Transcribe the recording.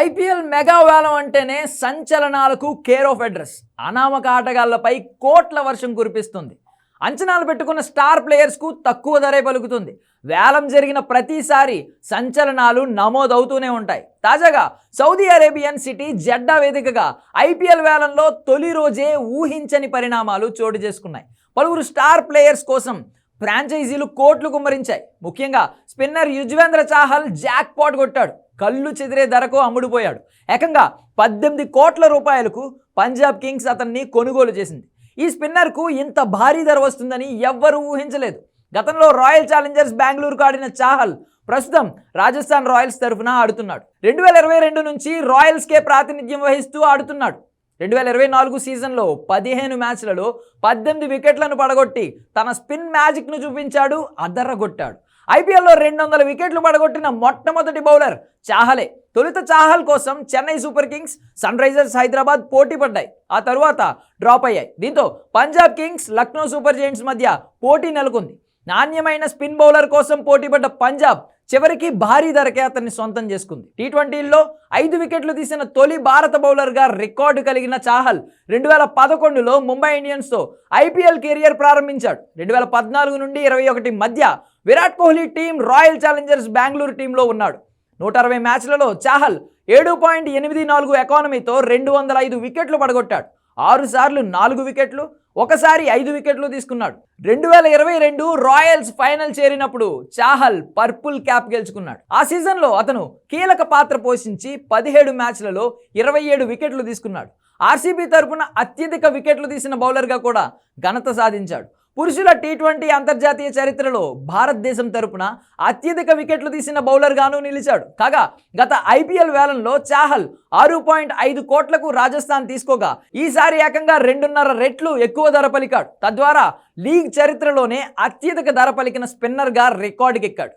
IPL mega వేలం అంటేనే సంచలనాలకు కేర్ ఆఫ్ అడ్రస్ అనామక ఆటగాళ్ళపై కోట్ల వర్షం కురిపిస్తుంది. అంచనాలు పెట్టుకున్న స్టార్ ప్లేయర్స్కు తక్కువ ధరే పలుకుతుంది. వేలం జరిగిన ప్రతిసారి సంచలనాలు నమోదవుతూనే ఉంటాయి. తాజాగా సౌదీ అరేబియన్ సిటీ జెడ్డా వేదికగా ఐపీఎల్ వేలంలో తొలి రోజే ఊహించని పరిణామాలు చోటు చేసుకున్నాయి. పలువురు స్టార్ ప్లేయర్స్ కోసం ఫ్రాంచైజీలు కోట్లు కుమ్మరించాయి. ముఖ్యంగా spinner Yuzvendra Chahal jackpot కొట్టాడు. కళ్ళు చెదిరే ధరకు అమ్ముడుపోయాడు. ఏకంగా పద్దెనిమిది కోట్ల రూపాయలకు పంజాబ్ కింగ్స్ అతన్ని కొనుగోలు చేసింది. ఈ స్పిన్నర్కు ఇంత భారీ ధర వస్తుందని ఎవ్వరూ ఊహించలేదు. గతంలో రాయల్ ఛాలెంజర్స్ బెంగళూరుకు ఆడిన చాహల్ ప్రస్తుతం రాజస్థాన్ రాయల్స్ తరఫున ఆడుతున్నాడు. రెండు వేల ఇరవై రెండు నుంచి రాయల్స్కే ప్రాతినిధ్యం వహిస్తూ ఆడుతున్నాడు. రెండు వేల ఇరవై నాలుగు సీజన్లో పదిహేను మ్యాచ్లలో పద్దెనిమిది వికెట్లను పడగొట్టి తన స్పిన్ మ్యాజిక్ను చూపించాడు అదర్రగొట్టాడు ఐపీఎల్లో రెండు వందల వికెట్లు పడగొట్టిన మొట్టమొదటి బౌలర్ చాహలే. తొలుత చాహల్ కోసం Chennai Super Kings Sunrisers Hyderabad పోటీ పడ్డాయి. ఆ తరువాత డ్రాప్ అయ్యాయి. దీంతో Punjab Kings Lucknow Super Giants మధ్య పోటీ నెలకొంది. నాణ్యమైన స్పిన్ బౌలర్ కోసం పోటీపడ్డ పంజాబ్ చివరికి భారీ ధరకే అతన్ని సొంతం చేసుకుంది. టీ ట్వంటీల్లో ఐదు వికెట్లు తీసిన తొలి భారత బౌలర్గా రికార్డు కలిగిన చాహల్ రెండు వేల పదకొండులో ముంబై ఇండియన్స్తో ఐపీఎల్ కెరియర్ ప్రారంభించాడు. రెండు వేల పద్నాలుగు నుండి ఇరవై ఒకటి మధ్య Virat Kohli team Royal Challengers Bengaluru టీంలో ఉన్నాడు. నూట అరవై మ్యాచ్లలో చాహల్ ఏడు పాయింట్ ఎనిమిది నాలుగు ఎకానమీతో రెండు వందల ఐదు వికెట్లు పడగొట్టాడు. ఆరుసార్లు నాలుగు వికెట్లు ఒకసారి ఐదు వికెట్లు తీసుకున్నాడు. రెండు వేల ఇరవై రెండు రాయల్స్ ఫైనల్ చేరినప్పుడు చాహల్ పర్పుల్ క్యాప్ గెలుచుకున్నాడు. ఆ సీజన్లో అతను కీలక పాత్ర పోషించి పదిహేడు మ్యాచ్లలో ఇరవై ఏడు వికెట్లు తీసుకున్నాడు. ఆర్సీబీ తరపున అత్యధిక వికెట్లు తీసిన బౌలర్గా కూడా ఘనత సాధించాడు. పురుషుల టీ ట్వంటీ అంతర్జాతీయ చరిత్రలో భారతదేశం తరపున అత్యధిక వికెట్లు తీసిన బౌలర్గాను నిలిచాడు. కాగా గత ఐపీఎల్ వేలంలో చాహల్ ఆరు పాయింట్ ఐదు కోట్లకు రాజస్థాన్ తీసుకోగా ఈసారి ఏకంగా రెండున్నర రెట్లు ఎక్కువ ధర పలికాడు. తద్వారా లీగ్ చరిత్రలోనే అత్యధిక ధర పలికిన స్పిన్నర్గా రికార్డుకెక్కాడు.